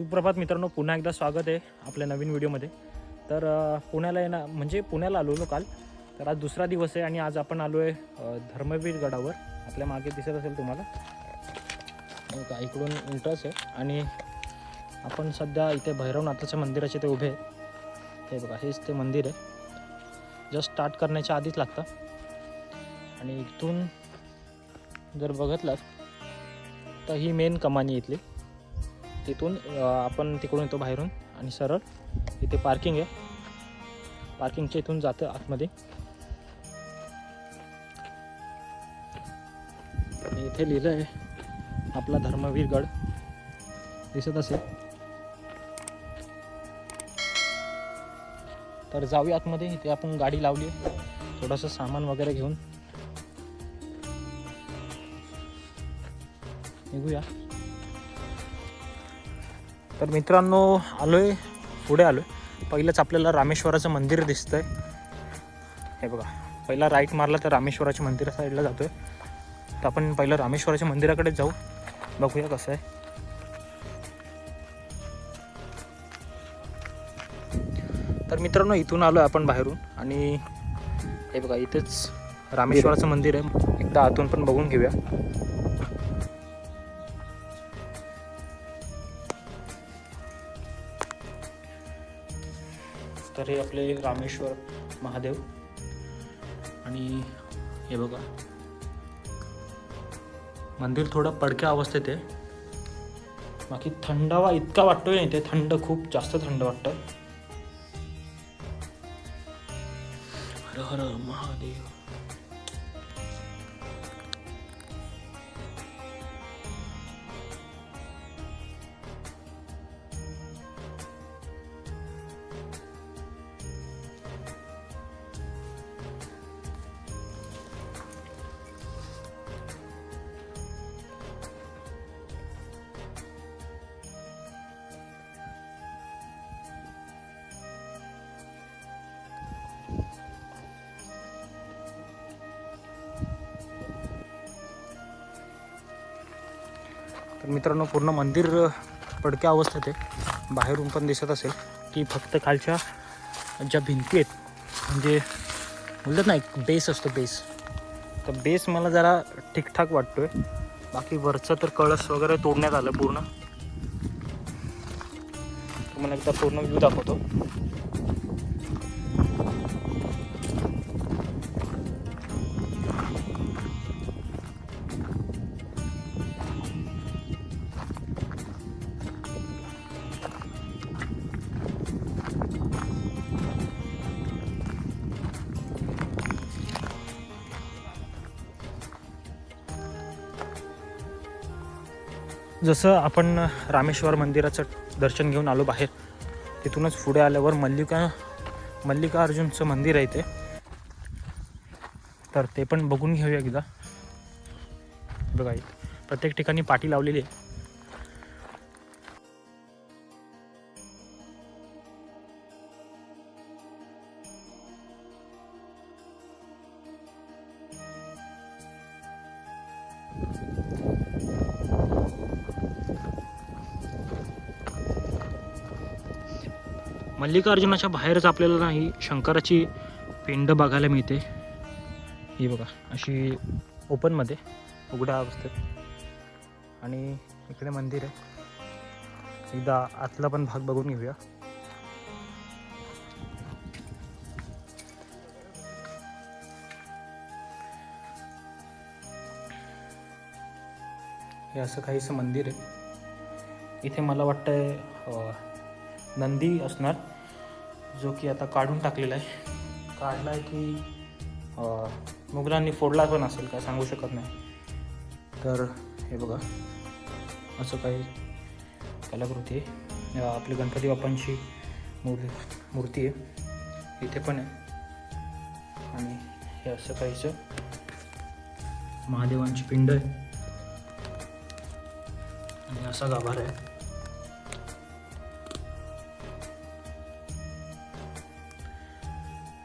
सुप्रभात मित्रांनो पुन्हा एकदा स्वागत आहे आपल्या नवीन व्हिडिओमध्ये. तर पुण्याला येणार म्हणजे पुण्याला आलो काल. तर आज दुसरा दिवस आहे आणि आज आपण आलो आहे अ, धर्मवीर गडावर. आपल्या मागे दिसत असेल तुम्हाला. का इकडून इंटरेस्ट आहे आणि आपण सध्या इथे भैरवनाथाच्या मंदिराचे ते उभे आहे. हे बघा हेच ते मंदिर आहे. जस्ट स्टार्ट करण्याच्या आधीच लागतं. आणि इथून जर बघितलं तर ही मेन कमानी इथली. तिथून आपण तिकडून येतो बाहेरून आणि सरळ इथे पार्किंग आहे. पार्किंगच्या इथून जातं आतमध्ये. आणि इथे लिहिलं आहे आपला धर्मवीर गड. दिसत असेल. तर जाऊया आतमध्ये इथे आपण गाडी लावली आहे. थोडंसं सामान वगैरे घेऊन. निघूया. तर मित्रांनो आलोय पुढे आलोय. पहिलंच आपल्याला रामेश्वराचं मंदिर दिसतंय. हे बघा पहिला राईट मारला तर रामेश्वराच्या मंदिरा साईडला जातोय. तर आपण पहिलं रामेश्वराच्या मंदिराकडे जाऊ. बघूया कसं आहे. तर मित्रांनो इथून आलो आपण बाहेरून. आणि हे बघा इथेच रामेश्वराचं मंदिर आहे. एकदा आतून पण बघून घेऊया. तर हे आपले रामेश्वर महादेव. आणि हे बघा. मंदिर थोडं पडक्या अवस्थेत आहे. बाकी थंडावा इतका वाटतोय नाही ते थंड खूप जास्त थंड वाटतं हर हर महादेव. तर मित्रांनो पूर्ण मंदिर पडक्या अवस्थेत आहे. बाहेरून पण दिसत असेल की फक्त खालच्या ज्या भिंती आहेत म्हणजे बोलतात ना एक बेस असतो बेस. तर बेस मला जरा ठीकठाक वाटतोय. बाकी वरचं तर कळस वगैरे तोडण्यात आलं पूर्ण. तुम्हाला एकदा पूर्ण व्ह्यू दाखवतो. जसं आपण रामेश्वर मंदिराचं दर्शन घेऊन आलो बाहेर तिथूनच पुढे आल्यावर मल्लिका मल्लिकार्जुनचं मंदिर आहे ते. तर ते पण बघून घेऊया एकदा. बघा प्रत्येक ठिकाणी पाटी लावलेली आहे. मल्लिकार्जुनाच्या बाहेरच आपल्याला नाही शंकराची पिंड बघायला मिळते. ही बघा अशी ओपनमध्ये उघड्या अवस्थेत. आणि इकडे मंदिर आहे. एकदा आतला पण भाग बघून घेऊया. हे असं काहीसं मंदिर आहे. इथे मला वाटतंय नंदी असणार जो की आता काढून टाकलेला आहे. काढला आहे की मुघलांनी फोडला पण असेल काय सांगू शकत नाही. तर हे बघा असं काही कलाकृती आहे. आपली गणपती बाप्पांची मूर मूर्ती आहे. इथे पण आहे. आणि हे असं काहीचं महादेवांची पिंड आहे. आणि असा गाभार आहे.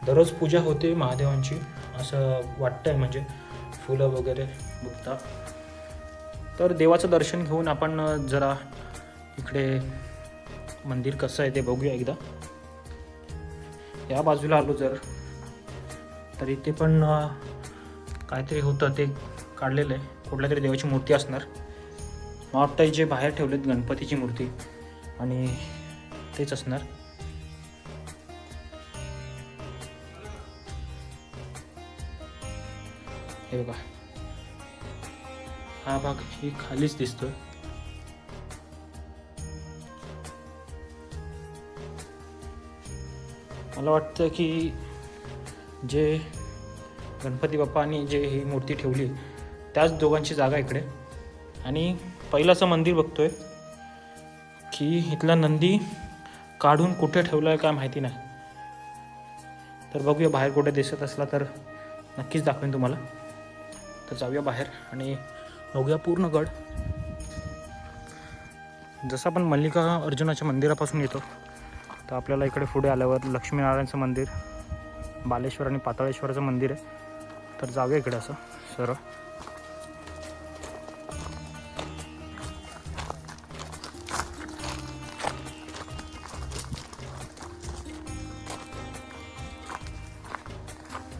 दररोज पूजा होते महादेवांची असं वाटतंय म्हणजे फुलं वगैरे बघता. तर देवाचं दर्शन घेऊन आपण जरा इकडे मंदिर कसं आहे ते बघूया एकदा. या बाजूला आलो जर तर इथे पण काहीतरी होतं ते काढलेलं आहे. कुठल्या तरी देवाची मूर्ती असणार. मला वाटतं जे बाहेर ठेवलेत गणपतीची मूर्ती आणि तेच असणार. हे बघा. हा भाग ही खालीच दिसतोय. मला वाटतं की जे गणपती बाप्पानी जे ही मूर्ती ठेवली त्याच दोघांची जागा इकडे. आणि पहिलाचं मंदिर बघतोय की इथला नंदी काढून कुठे ठेवला आहे काय माहिती नाही. तर बघूया बाहेर कुठे दिसत असला तर नक्कीच दाखवेन तुम्हाला. तर जाऊया बाहेर आणि बघूया पूर्ण गड. जसं आपण मल्लिका अर्जुनाच्या मंदिरापासून येतो तर आपल्याला इकडे पुढे आल्यावर लक्ष्मीनारायणचं मंदिर बालेश्वर आणि पाताळेश्वराचं मंदिर आहे. तर जाऊया इकडे असं सरळ.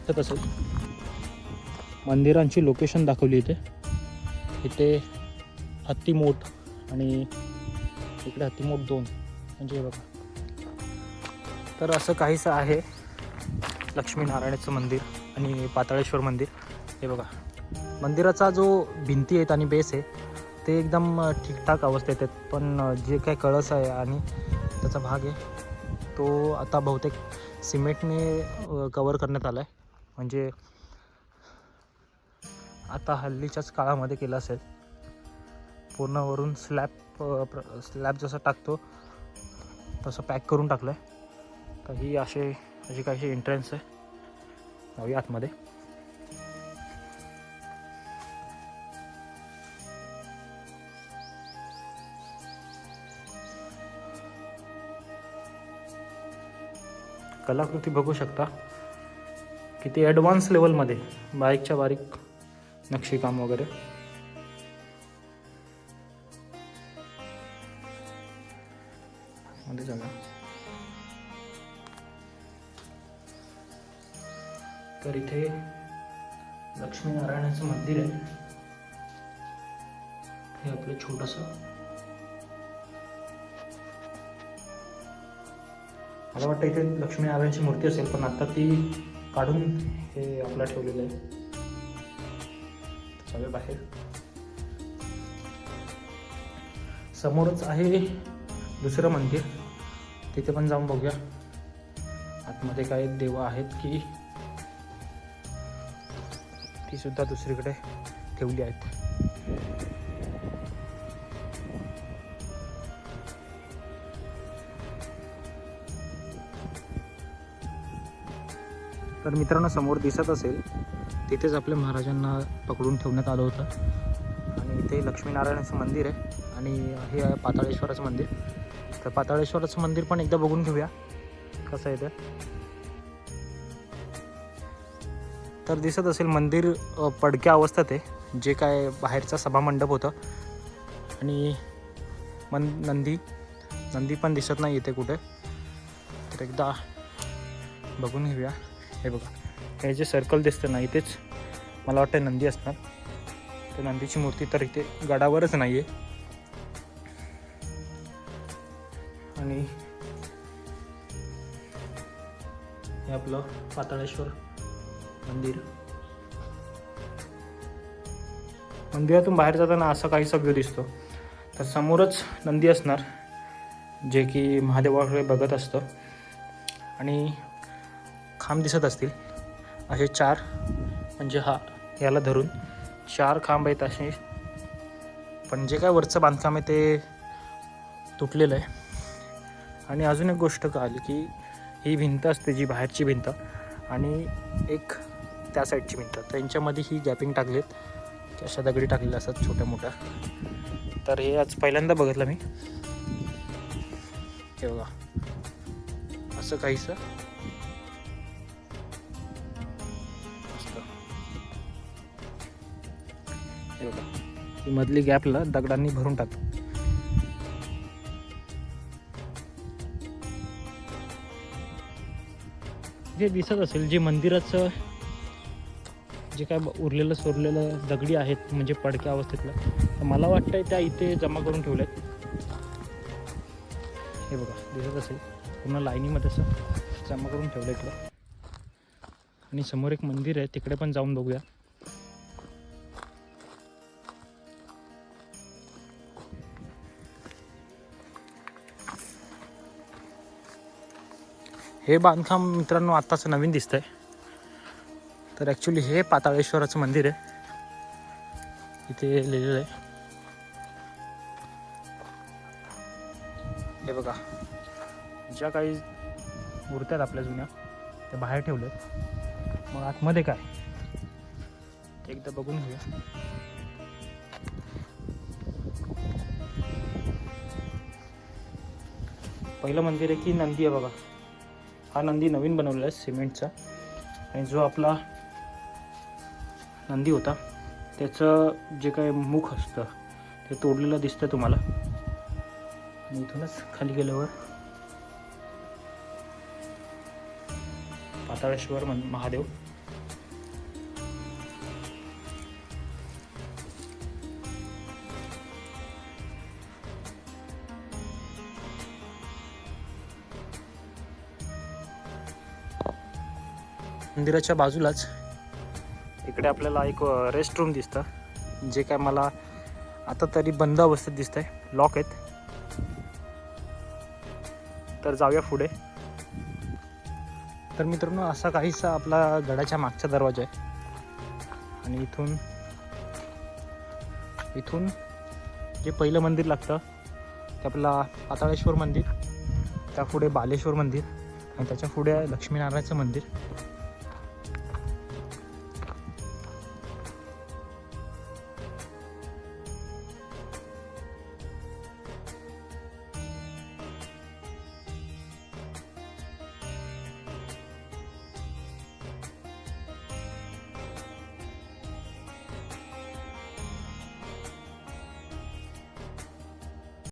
तर तसंच मंदिरांची लोकेशन दाखवली इथे. इथे हत्तीमोठ आणि इकडे हत्तीमोठ दोन. म्हणजे हे बघा. तर असं काहीसं आहे लक्ष्मीनारायणाचं मंदिर आणि पाताळेश्वर मंदिर. हे बघा. मंदिराचा जो भिंती आहेत आणि बेस आहे ते एकदम ठीकठाक अवस्थेत आहेत. पण जे काय कळस आहे आणि त्याचा भाग आहे तो आता बहुतेक सिमेंटने कवर करण्यात आला आहे म्हणजे आता हल्लीच्याच काळामध्ये केलं असेल. पूर्ण वरून स्लॅब स्लॅब जसं टाकतो तसं पॅक करून टाकलं आहे तर ही असे अशी काही एंट्रन्स आहे. जाऊया आतमध्ये. कलाकृती बघू शकता. किती ॲडव्हान्स लेवलमध्ये बारीकच्या बारीक नक्षीकाम वगैरे? मध्ये तर इथे लक्ष्मीनारायणाचं मंदिर आहे. हे आपलं छोटस. मला वाटतं इथे लक्ष्मीनारायणची मूर्ती असेल पण आता ती काढून हे आपला ठेवलेलं आहे. असावे बाहेर समोरच आहे दुसरं मंदिर. तिथे पण जाऊन बघूया. आतमध्ये काय देव आहेत की ती सुद्धा दुसरीकडे ठेवली आहेत. तर मित्रांनो समोर दिसत असेल तिथेच आपल्या महाराजांना पकडून ठेवण्यात आलं होतं. आणि इथे लक्ष्मीनारायणाचं मंदिर आहे. आणि हे आहे पाताळेश्वराचं मंदिर. तर पाताळेश्वराचं मंदिर पण एकदा बघून घेऊया. कसं आहे ते? तर दिसत असेल मंदिर पडक्या अवस्थेत आहे. जे काय बाहेरचा सभामंडप होतं. आणि मन नंदी नंदी पण दिसत नाही इथे कुठे. तर एकदा बघून घेऊया. हे बघा. हे जे सर्कल दिसतं ना इथेच मला वाटतं नंदी असणार. तर नंदीची मूर्ती तर इथे गडावरच नाही आहे आणि हे आपलं पाताळेश्वर मंदिर. मंदिरातून बाहेर जाताना असा काहीसा व्ह्यू दिसतो. तर समोरच नंदी असणार जे की महादेवाकडे बघत असतं. आणि खांब दिसत असतील. असे चार म्हणजे हा याला धरून. चार खांब आहेत असे. पण जे काय वरचं बांधकाम आहे ते तुटलेलं आहे. आणि अजून एक गोष्ट कळाली की ही भिंत असते जी बाहेरची भिंत आणि एक त्या साईडची भिंत. त्यांच्यामध्ये ही गॅपिंग टाकलीत. आहेत अशा दगडी टाकलेल्या असतात छोट्या मोठ्या. तर हे आज पहिल्यांदा बघितलं मी. हे बघा. असं काहीसं. हे बघा. ही मधली गॅपला दगडांनी भरून टाकतो जे दिसत असेल जे मंदिराचं जे काय उरलेलं सोरलेलं दगडी आहेत म्हणजे पडक्या अवस्थेतलं तर मला वाटतंय त्या इथे जमा करून ठेवल्यात. हे बघा दिसत असेल पूर्ण लाईनीमध्ये असं जमा करून ठेवलं इकडं. आणि समोर एक मंदिर आहे तिकडे पण जाऊन बघूया. हे बांधकाम मित्रांनो आत्ताचं नवीन दिसतंय. तर ॲक्च्युली हे पाताळेश्वराचं मंदिर आहे. इथे लिहिलेलं आहे. हे बघा. ज्या काही मूर्त्या आहेत आपल्या जुन्या त्या बाहेर ठेवल्यात. मग आतमध्ये काय? ते एकदा बघून घेऊया. पहिलं मंदिर आहे की नंदी आहे बघा. हा नंदी नवीन बनवलेला आहे सिमेंटचा. आणि जो आपला नंदी होता त्याचं जे काही मुख असतं ते तोडलेलं दिसतं तुम्हाला. आणि इथूनच खाली गेल्यावर पाताळेश्वर मन महादेव. मंदिराच्या बाजूलाच इकडे आपल्याला एक रेस्ट रूम दिसतं जे काय मला आता तरी बंद अवस्थेत दिसतंय. लॉक आहेत. तर जाऊया पुढे. तर मित्रांनो असा काहीसा आपला गडाच्या मागचा दरवाजा आहे. आणि इथून इथून जे पहिलं मंदिर लागतं ते आपला पाताळेश्वर मंदिर त्या पुढे बालेश्वर मंदिर आणि त्याच्या पुढे लक्ष्मीनारायणाचं मंदिर.